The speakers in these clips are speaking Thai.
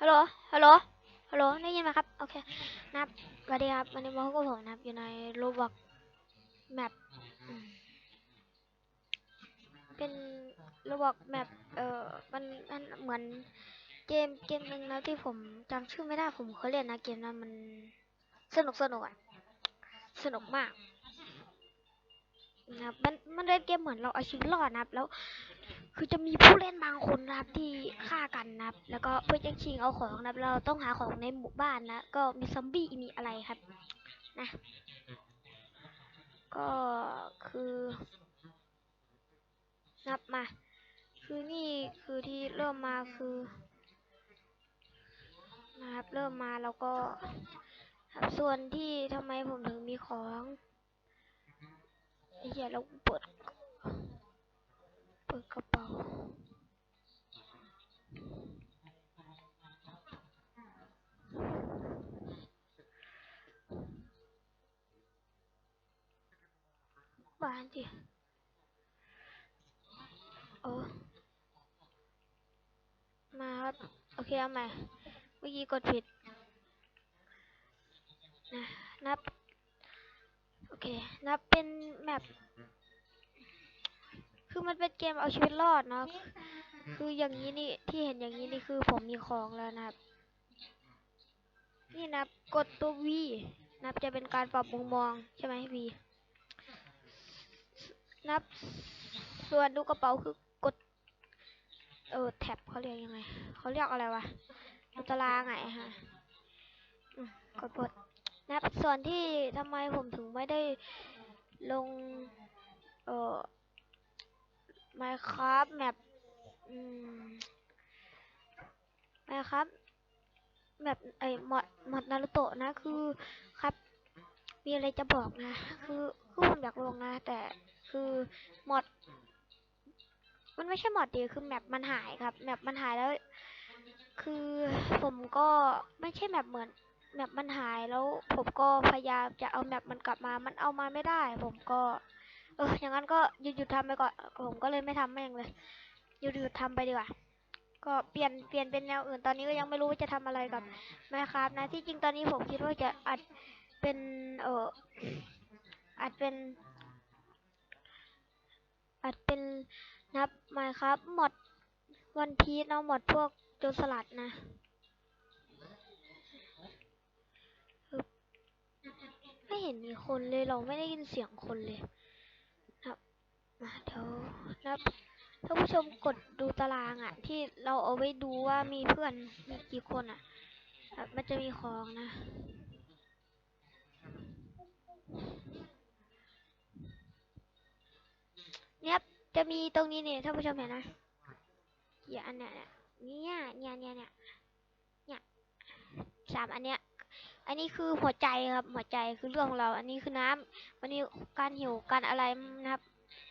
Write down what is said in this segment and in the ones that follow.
ฮัลโหล ฮัลโหล ฮัลโหล ได้ยินไหมครับ โอเค นะครับสวัสดีครับ วันนี้มาพบกับผมนะครับ อยู่ในโรบอกแมปเป็นโรบอกแมปเอ่อ มันมันเหมือนเกมเกมหนึ่งนะที่ผมจำชื่อไม่ได้ ผมเคยเล่นนะเกมนั้นมันสนุกสนุกอะ สนุกมากนะครับมันมันเป็นเกมเหมือนเราเอาชีวิตรอดนะครับ แล้ว คือจะมีผู้เล่นบางคนนะครับที่ฆ่ากันนะครับ แล้วก็เพื่อจะชิงเอาของนะครับ เราต้องหาของในหมู่บ้านนะ ก็มีซอมบี้มีอะไรครับ นะ ก็คือนับมา คือนี่คือที่เริ่มมาคือนะครับ เริ่มมาแล้วก็ครับส่วนที่ทำไมผมถึงมีของไอ้เหี้ยเราเปิด ปิดกระเป๋าบ้านดิโอ้มาครับโอเคเอาใหม่เมื่อกี้กดผิดนะนับ โอเค นับเป็นแมป คือมันเป็นเกมเอาชีวิตรอดเนาะคืออย่างนี้นี่ที่เห็นอย่างนี้นี่คือผมมีของแล้วนะครับ นี่นับกดตัว V นับจะเป็นการปรับมุมมองใช่ไหม V นับส่วนดูกระเป๋าคือกด เออแท็บเขาเรียกยังไงเขาเรียกอะไรวะดูตารางไงฮะอืมกดกดนับส่วนที่ทำไมผมถึงไม่ได้ลง เอ่อ Minecraft แมปอืม Minecraft แบบไอ้มอดมอดนารุโตะนะ คือครับ มีอะไรจะบอกนะ คือคือผมอยากลงนะ แต่คือมอด มันไม่ใช่มอดดีคือแมปมันหายครับแมปมันหายแล้ว คือผมก็ไม่ใช่แมปเหมือนแมปมันหายแล้วผมก็พยายามจะเอาแมปมันกลับมา มันเอามาไม่ได้ ผมก็ เอออย่างนั้นก็หยุดหยุดทำไปก่อนผมก็เลยไม่ทำแม่งเลยหยุดหยุดทำไปดีกว่าก็เปลี่ยนเปลี่ยนเป็นแนวอื่นตอนนี้ก็ยังไม่รู้ว่าจะทำอะไรกับไมครับนะที่จริงตอนนี้ผมคิดว่าจะอัดเป็นเอออัดเป็นอัดเป็นนับไมครับหมดวันพีชเนาะหมดพวกโจรสลัดนะไม่เห็นมีคนเลยเราไม่ได้ยินเสียงคนเลยครับมาเดี๋ยว นับท่านผู้ชมกดดูตารางอะ่ะ ที่เราเอาไว้ดูว่ามีเพื่อนมีกี่คนอะ่ะครับมันจะมีของนะ เนี่ยจะมีตรงนี้เนี่ยท่านผู้ชมเห็นนะอย่าอันเนี้ยเนี่ยเนี่ยเนี่ยเนี่ยเนี่ยสามอันเนี้ยอันนี้คือหัวใจครับหัวใจคือเรื่องของเรา อันนี้คือน้ำวันนี้การหิวการอะไรนะครับ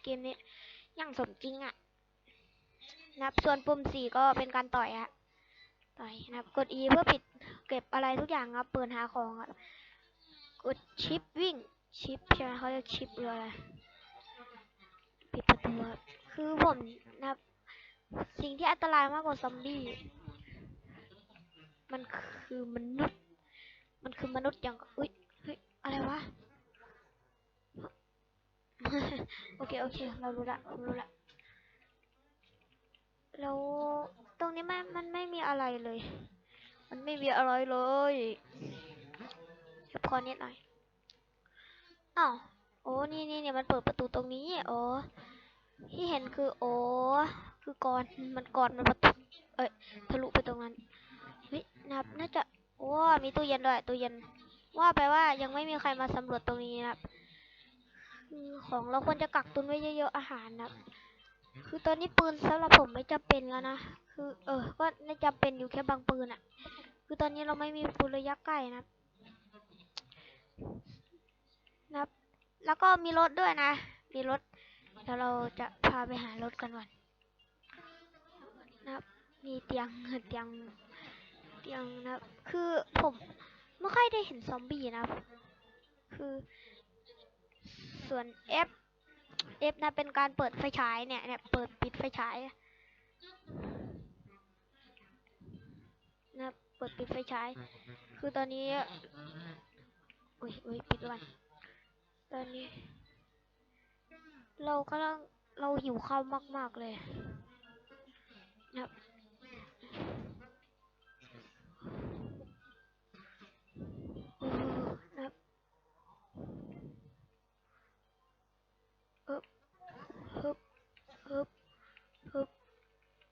เกมนี้ อย่างสมจริงอะ่ะนะครับส่วนปุ่มสี่ก็เป็นการต่อยอะต่อยนะครับ กด E เพื่อปิดเก็บอะไรทุกอย่างครับ เปิดหาของครับ กดชิปวิ่ง ชิปใช่ไหมเขาเรียกชิปหรืออะไรปิดประตูครับคือผมนะครับ สิ่งที่อันตรายมากกว่าซอมบี้ มันคือมนุษย์ มันคือมนุษย์อย่างอุ้ยเฮ้ยอะไรวะ โอเคโอเค เรารู้ละรู้ละแล้วตรงนี้มันมันไม่มีอะไรเลย มันไม่มีอะไรเลยเฉพาะนิดหน่อยอ้าวโอ้นี่นี่เนี่ยมันเปิดประตูตรงนี้โอ้ที่เห็นคือโอ้คือกรมันกรมันประตูเอ้ยทะลุไปตรงนั้นเฮ้ยนับน่าจะโอ้มีตู้เย็นด้วยตู้เย็นว่าไปว่ายังไม่มีใครมาสำรวจตรงนี้นะครับ คือของเราควรจะกักตุนไว้เยอะๆอาหารนะครับคือตอนนี้ปืนสำหรับผมไม่จำเป็นแล้วนะ คือ เออ ก็ไม่จำเป็นอยู่แค่บางปืนอะคือตอนนี้เราไม่มีปืนระยะใกล้นะครับนะครับแล้วก็มีรถด้วยนะ มีรถ เดี๋ยวเราจะพาไปหารถกันก่อนนะครับมีเตียงเตียง เตียงนะครับคือผมไม่ค่อยได้เห็นซอมบี้นะครับคือ ส่วน F F นะเป็นการเปิดไฟฉายเนี่ยเนี่ยเปิดปิดไฟฉายนะเปิดปิดไฟฉาย คือตอนนี้อุ้ยอุ้ยปิดวันตอนนี้ เรากำลังเราหิวข้าวมาก ๆ เลยนะครับ เออนะครับอึบฮึบฮึบฮึบ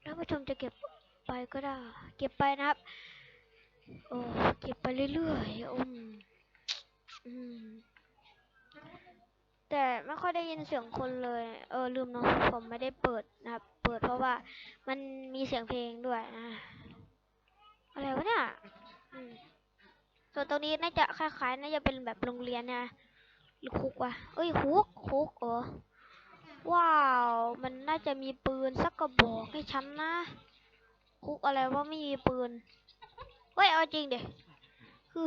ท่าน ผู้ชมจะเก็บไปก็ได้ เก็บไปนะครับ โอ้เก็บไปเรื่อยๆอืมอืมแต่ไม่ค่อยได้ยินเสียงคนเลย เออลืมเนาะผมไม่ได้เปิดนะครับ เปิดเพราะว่ามันมีเสียงเพลงด้วยนะอะไรวะเนี่ยส่วนตรงนี้น่าจะคล้ายๆ น่าจะเป็นแบบโรงเรียนนะหรือคุกวะเอ้ยคุกคุกเออ ว้าว มันน่าจะมีปืนสักกระบอกให้ฉันนะ คุกอะไรว่าไม่มีปืน เฮ้ย เอาจริงเดี๋ยคือ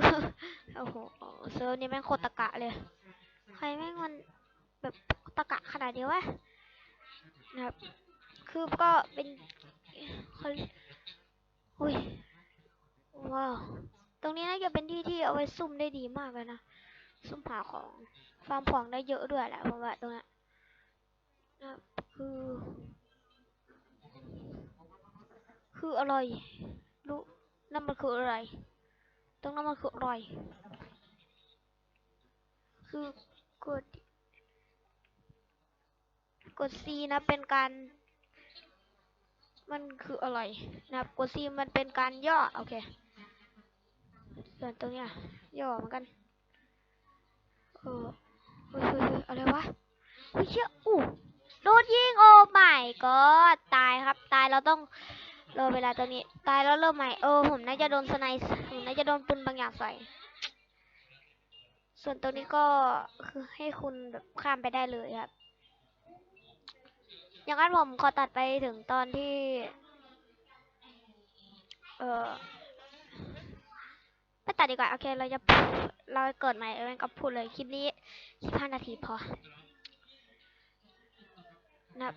โอ้โหเซิร์ฟนี่แม่งโคตรตะกะเลย ใครแม่งมันแบบตะกะขนาดนี้วะนะครับ คือก็เป็นเขาอุ้ย ว้าว ตรงนี้น่าจะเป็นที่ที่เอาไว้ซุ่มได้ดีมากเลยนะ ซุ่มหาของ ฟาร์มของได้เยอะด้วยแหละผมว่าตรงนี้ นะครับ คือ คืออร่อยรู้นั่นมันคืออะไร ตรงนั้นมันคืออร่อยคือกด กด C นะเป็นการ มันคืออะไรนะครับ กด C มันเป็นการย่อ โอเค ส่วนตรงเนี้ยย่อเหมือนกัน เออเฮ้ยเฮ้ยอะไรวะเฮ้ยเชี่ยอู้ โดนยิงโอ้ไม่ก็ตายครับตายเราต้องรอเวลาตรงนี้ตายแล้วเริ่มใหม่เออผมน่าจะโดนสไนส์ผมน่าจะโดนปืนบางอย่างใส่ส่วนตรงนี้ก็คือให้คุณแบบข้ามไปได้เลยครับ อย่างนั้นผมขอตัดไปถึงตอนที่ เออไม่ตัดดีกว่า โอเค เราจะเราเกิดใหม่เออก็พูดเลย คลิปนี้สิบห้านาทีพอ นับ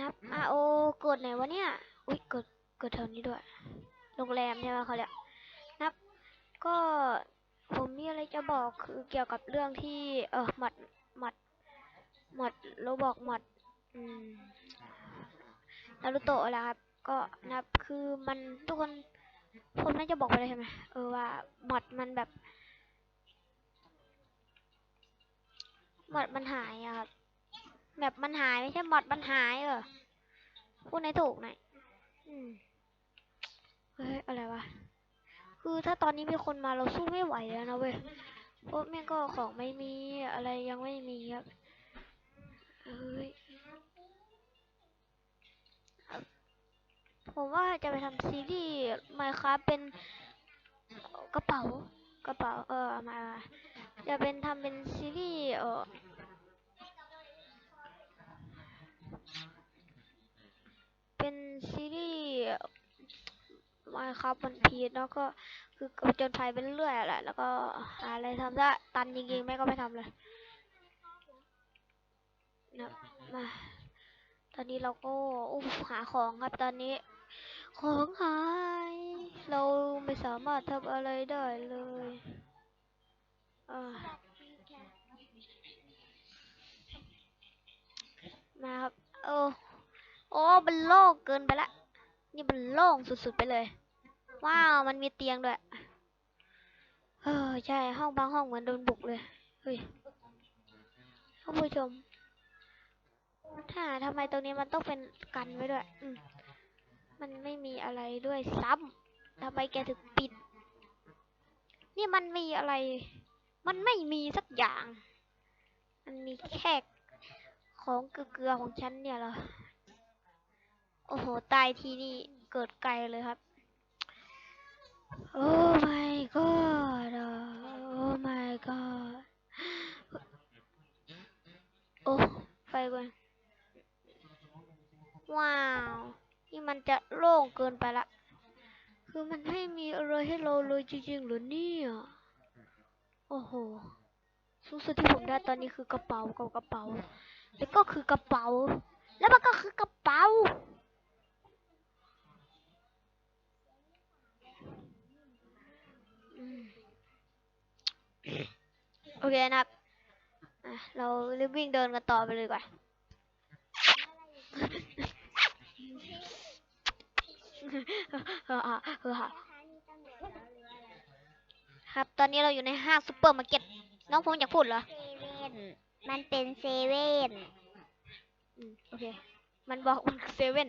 นับอาโอเกิดไหนวะเนี่ย อุ้ยเกิดเกิดแถวนี้ด้วย โรงแรมใช่ไหมเขาเรียกนับ ก็ผมมีอะไรจะบอกคือเกี่ยวกับเรื่องที่ เออหมัดหมัดหมัดเราบอกหมัด อืมนารุโตะแหละครับ ก็นับคือมันทุกคนผมน่าจะบอกไปเลยใช่ไหมเออว่าหมัดมันแบบหมัดมันหายอะครับ แบบมันหายไม่ใช่หมัดมันหายเออพูดในถูกหน่อยอืมเฮ้ยอะไรวะ คือถ้าตอนนี้มีคนมาเราสู้ไม่ไหวแล้วนะเว้ยเพราะแม่งก็ของไม่มีอะไรยังไม่มีครับเฮ้ยผมว่าจะไปทำซีรีส์ไมครับเป็นกระเป๋ากระเป๋าเออเอามามาจะเป็นทำเป็นซีรีส์เออเป็นซี รีส์ไมครับวันพีชแล้วก็คือกระจนภัยไปเรื่อยๆแหละแล้วก็อะไรทำถ้ตันจริงๆแม่ก็ไม่ทำเลยนะมาตอนนี้เราก็อุ้มหาของครับตอนนี้ ของหาย เราไม่สามารถทำอะไรได้เลยมาครับโอ้โอ้มันโล่งเกินไปละ นี่มันโล่งสุดๆไปเลย ว้าว มันมีเตียงด้วย เออใช่ ห้องบางห้องเหมือนโดนบุกเลย เฮ้ยท่านผู้ชม ถ้าทำไมตรงนี้มันต้องเป็นกันไว้ด้วย อืมมันไม่มีอะไรด้วยซ้ำทำไมแกถึงปิด นี่มันมีอะไร มันไม่มีสักอย่าง มันมีแค่ของเกลือๆของฉันเนี่ยเหรอ โอ้โห ตายทีนี่เกิดไกลเลยครับ โอ้ my god โอ้ my god โอ้ไฟก่อนว้าว นี่มันจะโล่งเกินไปละ คือมันไม่มีอะไรให้เราเลยจริงๆหรือเนี่ยโอ้โห สูงสุดที่ผมได้ตอนนี้คือกระเป๋ากับกระเป๋า แล้วก็คือกระเป๋า แล้วมันก็คือกระเป๋า โอเคนะครับเราเรีบวิ่งเดินกันต่อไปเลยก่อนครับ ตอนนี้เราอยู่ในห้างซูเปอร์มาร์เก็ต น้องพงอยากพูดเหรอ มันเป็นเซเว่นโอเค มันบอกมันเซเว่น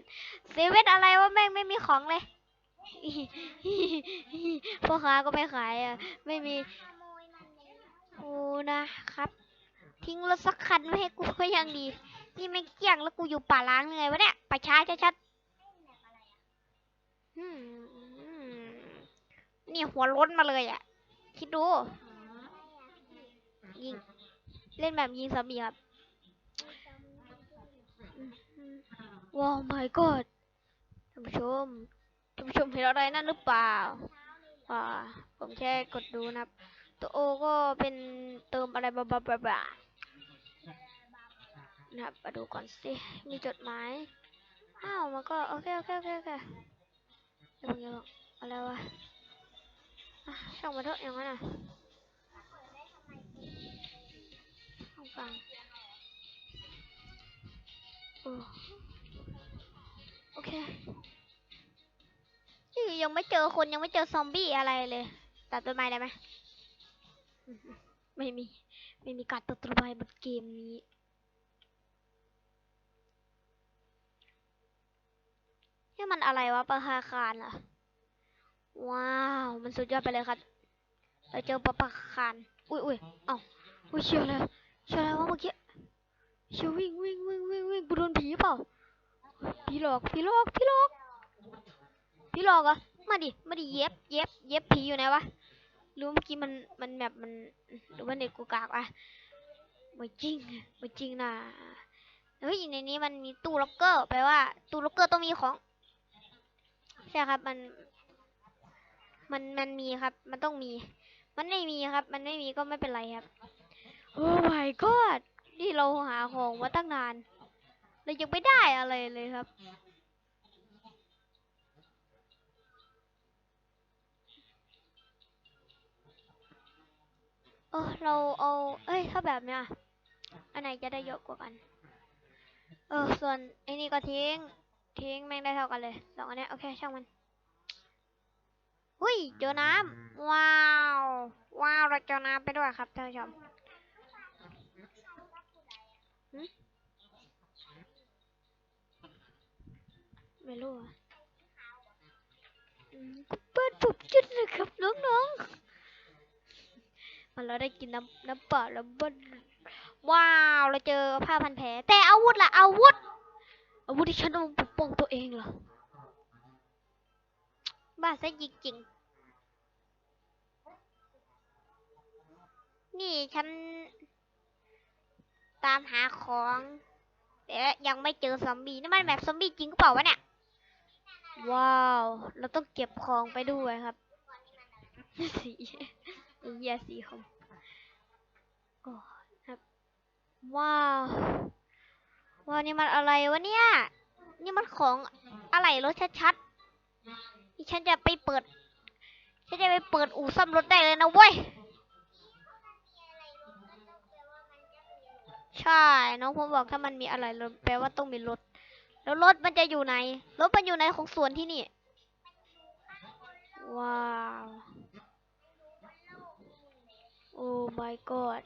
เซเว่นอะไรว่าแม่งไม่มีของเลย พ่อค้าก็ไม่ขายอะ ไม่มีโอ้นะครับ ทิ้งรถสักคันไม่ให้กูก็ยังดี นี่ไม่เกี่ยงแล้วกูอยู่ป่าล้างยังไงวะเนี่ยป่าช้าชัดๆอืมนี่หัวล้นมาเลยอะ คิดดู ยิง เล่นแบบยิงซอมบี้ครับว้าว my god ท่านผู้ชม ท่านผู้ชมเห็นอะไรนั่นหรือเปล่าอ่าผมแค่กดดูนะครับ ตัวโอก็เป็นเติมอะไรบลาบลาบลาบลานะครับมาดูก่อนสิ มีจดหมาย อ้าว มันก็โอเคโอเคโอเคโอเคเดี๋ยวผมจะบอกอะไรวะช่างมาเถอะอย่างนั้นอะห้องฟังโอเค ยี่ยังไม่เจอคนยังไม่เจอซอมบี้อะไรเลย ตัดต้นไม้ได้ไหมไม่มี ไม่มีการตัดต้นไม้บนเกมนี้นี่มันอะไรวะประภาคารเหรอว้าว มันสุดยอดไปเลยครับเราเจอประภาคารอุ้ยอุ้ยเอ้าอุ้ยเชียวเลยเชียวอะไรวะเมื่อกี้เชียววิ่งวิ่งวิ่งวิ่งวิ่งกูโดนผีเปล่าผีหลอกผีหลอกผีหลอก ผีหลอกเหรอะมาดิ มาดิเย็บ เย็บ เย็บผีอยู่ไหนวะรือว่าเมื่อกี้มัน มันแบบมันหรือว่าเน็ตกูกากวะไม่จริงไม่จริงนะเฮ้ยในนี้มันมีตู้ล็อกเกอร์แปลว่า ตู้ล็อกเกอร์ต้องมีของ ใช่ครับ มัน มัน มันมีครับ มันต้องมี มันไม่มีครับ มันไม่มีก็ไม่เป็นไรครับ โอ้ my god นี่เราหาของมาตั้งนานเรายังไม่ได้อะไรเลยครับ ออเราเอาเอ้ย ถ้าแบบเนี้ย อันไหนจะได้เยอะกว่ากัน เออ ส่วนไอ้นี่ก็ทิ้ง ทิ้งแม่งได้เท่ากันเลยสองอันเนี้ย โอเค ช่างมันหุ้ย เจอน้ำ ว้าว ว้าว เราเจอน้ำไปด้วยครับท่านผู้ชมหึไม่รู้อะอืมเปิดปุบจุดเลยครับน้องๆ มันเราได้กินน้ำน้ำเปล่าแล้วมันว้าวเราเจอผ้าพันแผลแต่อาวุธล่ะอาวุธอาวุธที่ฉันต้องปกป้องตัวเองเหรอบ้าซะจริงๆนี่ฉัน ตามหาของ แต่ยังไม่เจอซอมบี้นี่มันแบบซอมบี้จริงหรือเปล่าวะเนี่ยว้าว เราต้องเก็บของไปด้วยครับสี เหี้ยสีของโอ้ครับ ว้าว ว้าว นี่มันอะไรวะเนี่ย นี่มันของอะไรรถชัดๆนี่ฉันจะไปเปิด ฉันจะไปเปิดอู่ซ่อมรถได้เลยนะเว้ย ใช่ น้องผมบอกถ้ามันมีอะไรรถแปลว่าต้องมีรถ แล้วรถมันจะอยู่ไหน รถมันอยู่ในของสวนที่นี่ ว้าว โอ้ my god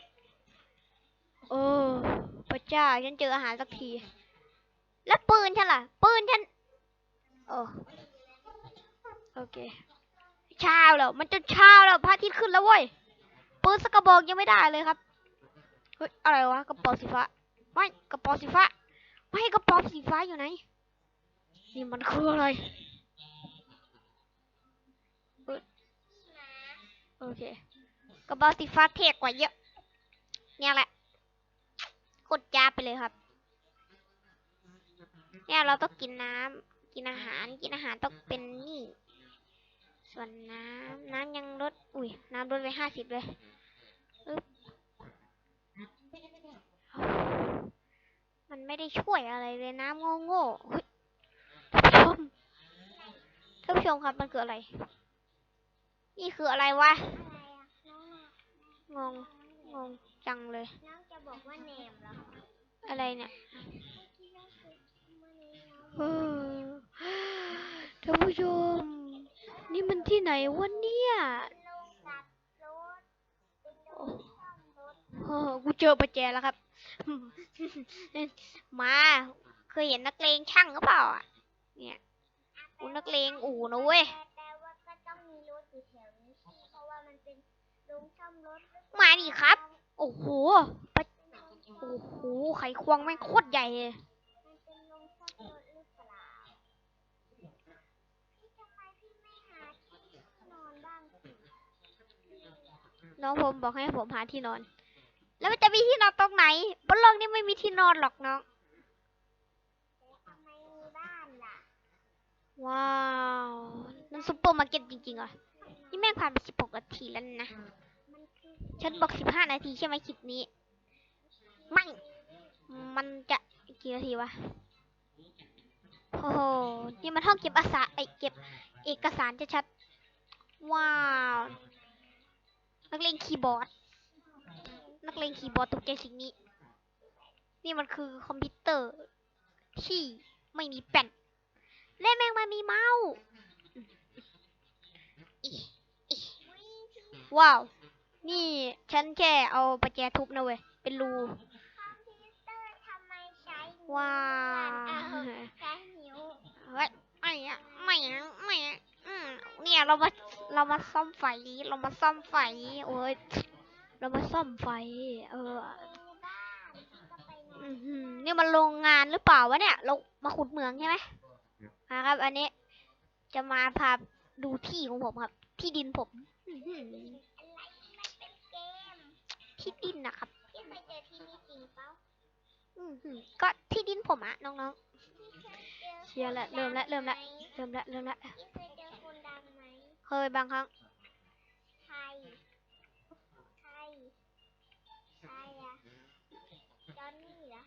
โอ้พระเจ้าฉันเจออาหารสักที แล้วปืนฉันล่ะ ปืนฉัน โอ้โอเคเช้าแล้วมันจะเช้าแล้วพระอาทิตย์ขึ้นแล้วเว้ยปืนสกกระบอกยังไม่ได้เลยครับเฮ้ยอะไรวะกระเป๋าสีฟ้าไม่กระเป๋าสีฟ้าไม่กระเป๋าสีฟ้าอยู่ไหนนี่มันคืออะไรโอเค กระเป๋าสีฟ้าเท่กว่าเยอะ เนี่ยแหละ กดยาไปเลยครับ เนี่ยเราต้องกินน้ำกินอาหารกินอาหารต้องเป็นนี่ ส่วนน้ำน้ำยังลด อุ้ยน้ำลดไปห้าสิบเลยอึ๊บมันไม่ได้ช่วยอะไรเลยน้ำโง่ๆเฮ้ยท่านผู้ชมท่านผู้ชมครับมันคืออะไร นี่คืออะไรวะ งง งงจังเลย น้องจะบอกว่าแหนมเหรออะไรเนี่ยที่น้องคือมันนี้น้องเออท่านผู้ชม นี่มันที่ไหนวะเนี่ยลงกับรถเป็นโดนซ่อมรถโอ้กูเจอประแจแล้วครับ มา เคยเห็นนักเลงช่างหรือเปล่าอะ เนี่ยกูนักเลงอู่นะเว้ยแต่แต่ว่าก็ต้องมีรถอยู่แถว มรถหรือเปล่มาดิครับ โอ้โหปะโอ้โห ไขควงแม่งโคตรใหญ่เลยมันเป็นโรงซ่อมรถหรือเปล่าพี่ทำไมพี่ไม่หาที่นอนบ้างสิน้องผมบอกให้ผมหาที่นอน แล้วมันจะมีที่นอนตรงไหน บนโลกนี้ไม่มีที่นอนหรอกน้องแต่ทำไมมีบ้านล่ะว้าว นั่นซุปเปอร์มาร์เก็ตจริงๆเหรอนี่ แม่งผ่านไปสิบหกนาทีแล้วนะมันคือฉันบอกสิบห้านาทีใช่ไหมคลิปนี้ ไม่ มันจะกี่นาทีวะ โอ้โห นี่มันห้องเก็บอาสาไอเก็บเอกสารจะชัด ว้าว นักเลงคีย์บอร์ด นักเลงคีย์บอร์ดตกใจสิ่งนี้ นี่มันคือคอมพิวเตอร์ที่ไม่มีแป้น และแม่งมันมีเมาส์อิอิ ว้าว นี่ฉันแค่เอาประแจทุบนะเว้ย เป็นรูคอมพิวเตอร์ทำไมใช้นิ้ว้าอ้าววใช้นิ้วเฮ้ยไม่อะไม่อะไม่อะอืมเนี่ยเรามาเรามาซ่อมไฟเรามาซ่อมไฟโอ้ยเรามาซ่อมไฟ เออมีบ้านก็ไปนอนอือหือนี่มันโรงงานหรือเปล่าวะเนี่ย เรามาขุดเหมืองใช่ไหมอ่าครับ อันนี้จะมาพาดูที่ของผมครับ ที่ดินผม อื้อหืออะไรมันเป็นเกม ที่ดินนะครับพี่เคยเจอที่นี่จริงเปล่าอือหือก็ที่ดินผมอะน้องพี่เคยเจอเชียร์ละคนเริ่มละดังเริ่มละไหๆเริ่มละเริ่มละพี่เคยเจอคนดังไหมเคยบางครั้งใครใครใครอะจอนนี่เหรอ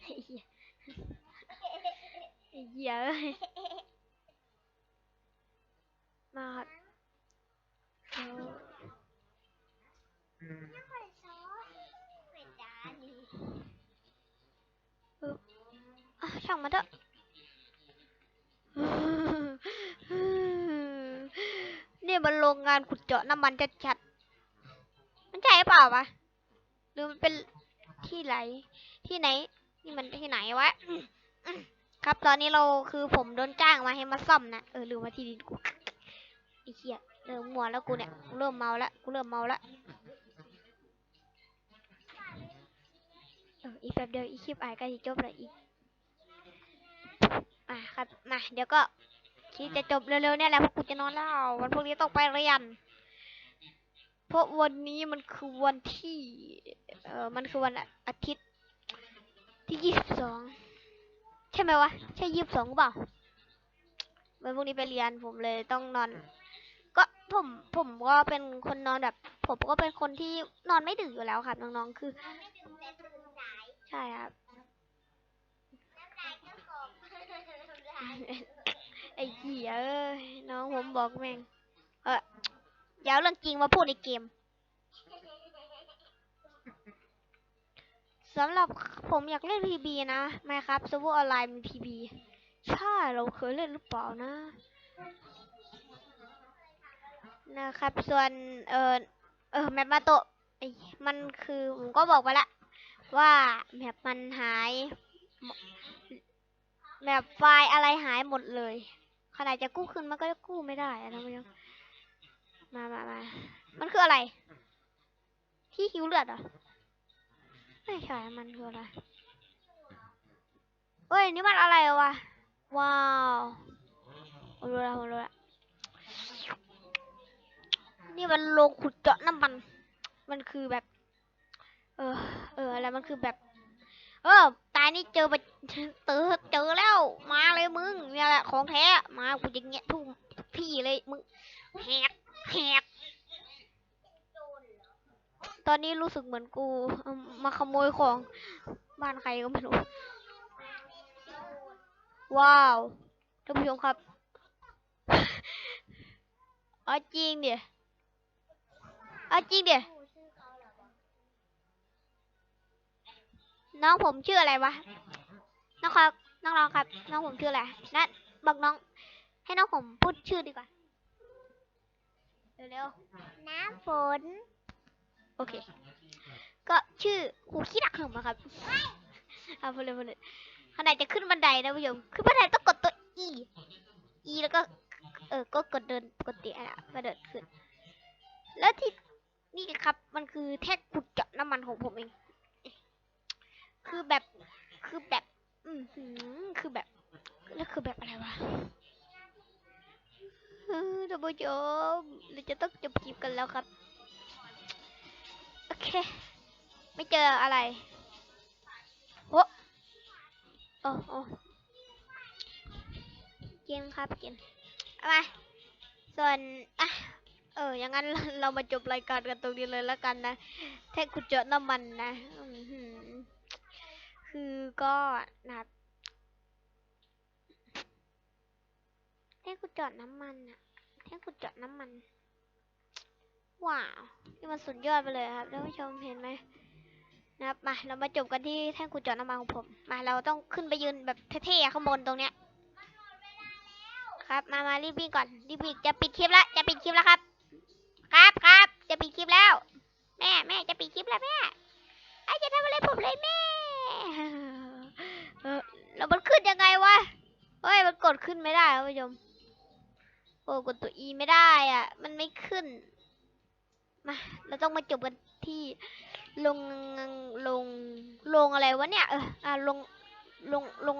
ไอ้เหี้ยไอ้เหี้ยเอ้ยมาครับ เอาไม่ค่อยชอบไม่ด่านี่อะช่างมันเถอะนี่มันโรงงานขุดเจาะน้ำมันชัดๆมันใช่เปล่าวะหรือมันเป็นที่ไหน ที่ไหน นี่มันที่ไหนวะ ครับตอนนี้เราคือผมโดนจ้างมาให้มาซ่อมนะ เออลืมมาที่ดินกูไอ้เหี้ย เริ่มมัวแล้วกูเนี่ยกูเริ่มเมาแล้วกูเริ่มเมาแล้วเอออีกแป๊บเดียวอีคลิปอ่านก็จะจบแล้วอีกอะครับมาเดี๋ยวก็คลิปจะจบเร็วๆเนี่ยแหละเพราะกูจะนอนแล้ววันพรุ่งนี้ต้องไปเรียนเพราะวันนี้มันคือวันที่เออมันคือวันอาทิตย์ที่ยี่สิบสองใช่ไหมวะใช่ยี่สิบสองเปล่าวันพรุ่งนี้ไปเรียนผมเลยต้องนอนก็ ผมผมก็เป็นคนนอนแบบ ผมก็เป็นคนที่นอนไม่ดึกอยู่แล้วครับน้องๆคือเราไม่ดื่มแต่ตื่นสายใช่ครับน้ำลายก็กรอบน้ำลายไอ้เหี้ยเอ้ยน้องผมบอกแม่งเอออย่าเอาเรื่องจริงมาพูดในเกมสำหรับผมอยากเล่นพีบีนะไหมครับซูเปอร์ออนไลน์มีพีบีใช่เราเคยเล่นหรือเปล่านะ นะครับ ส่วนเออเออแมปมาโตะมันคือผมก็บอกไปละ ว่าแมปมันหายแมปไฟล์อะไรหายหมดเลย ขนาดจะกู้คืนมันก็กู้ไม่ได้อะนะมันยังมามามามันคืออะไร ที่หิวเลือดเหรอ ไม่ใช่ มันคืออะไรเฮ้ย นี่มันอะไรวะ ว้าวผมรู้ล้วผมรู้ล้ว นี่มันโรงขุดเจาะน้ำมัน มันคือแบบ เออ เออ อะไร มันคือแบบ เออ ตายนี่เจอไปเจอเจอแล้ว มาเลยมึง เนี่ยแหละของแท้ มากูจะเงี้ยทุกที่เลยมึงแหกแหกตอนนี้รู้สึกเหมือนกู มาขโมยของบ้านใครก็ไม่รู้ ว้าวท่านผู้ชมครับเอจริงเดี๋ย เอาจริงเดี๋ยวน้องผมชื่ออะไรวะ น้องครับ น้องรองครับ น้องผมชื่ออะไรนัดบอกน้อง ให้น้องผมพูดชื่อดีกว่า เร็วๆ น้ำฝน โอเค ก็ชื่อคูขี้ดักหึมอะครับเอาพูดเลยพูดเลยขณะจะขึ้นบันไดนะผู้ชมขึ้นบันไดต้องกดตัว E E แล้วก็ เออ ก็กดเดินปกติอะก็เดินขึ้น แล้วที่ นี่ครับ มันคือแท่งขุดเจาะน้ำมันของผมเอง คือแบบ คือแบบ อือหือคือแบบ แล้วคือแบบอะไรวะท่านผู้ชมเราจะต้องจบคลิปกันแล้วครับ โอเค ไม่เจออะไรโอ้โอ้โอ้กินครับกินเอามาส่วน อะ เออ อย่างนั้นเรามาจบรายการกันตรงนี้เลยแล้วกันนะแท่ขุดเจาะน้ำมันนะ คือก็นะแท่ขุดเจาะน้ำมันอะแท่ขุดเจาะน้ำมัน ว้าว นี่มันสุดยอดไปเลยครับท่านผู้ชมเห็นไหมนะครับ มา เรามาจบกันที่แท่งขุดเจาะน้ำมันของผม มา เราต้องขึ้นไปยืนแบบเท่ๆข้างบนตรงเนี้ยครับ มา มารีบวิ่งก่อน รีบวิ่งจะปิดคลิปแล้ว จะปิดคลิปแล้วครับ ครับครับจะปิดคลิปแล้ว แม่แม่จะปิดคลิปแล้วแม่ไอ้จะทำอะไรผมเลยแม่เออแล้วมันขึ้นยังไงวะเฮ้ยมันกดขึ้นไม่ได้ครับผู้ชมโอ้กดตัว E ไม่ได้อะ มันไม่ขึ้นมาเราต้องมาจบกันที่ลงลงลงอะไรวะเนี่ยเอออะลงลงลง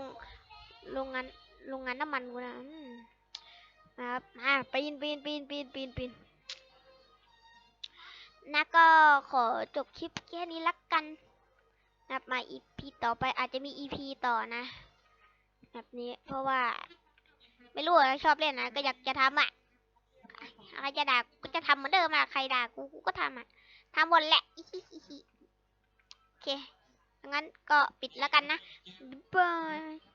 โรงงานโรงงานน้ำมันกูนะนะครับมาปีนปีนปีนปีนปีนปีน นะก็ขอจบคลิปแค่นี้ละกันนะครับมา EP ต่อไปอาจจะมี EP ต่อนะ แบบนี้เพราะว่า ไม่รู้อะชอบเล่นนะก็อยากจะทำอะใครจะด่าก็จะทำเหมือนเดิมอะใครด่ากูกูก็ทำอะทำหมดแหละโอเคงั้นก็ปิดแล้วกันนะบ๊ายบาย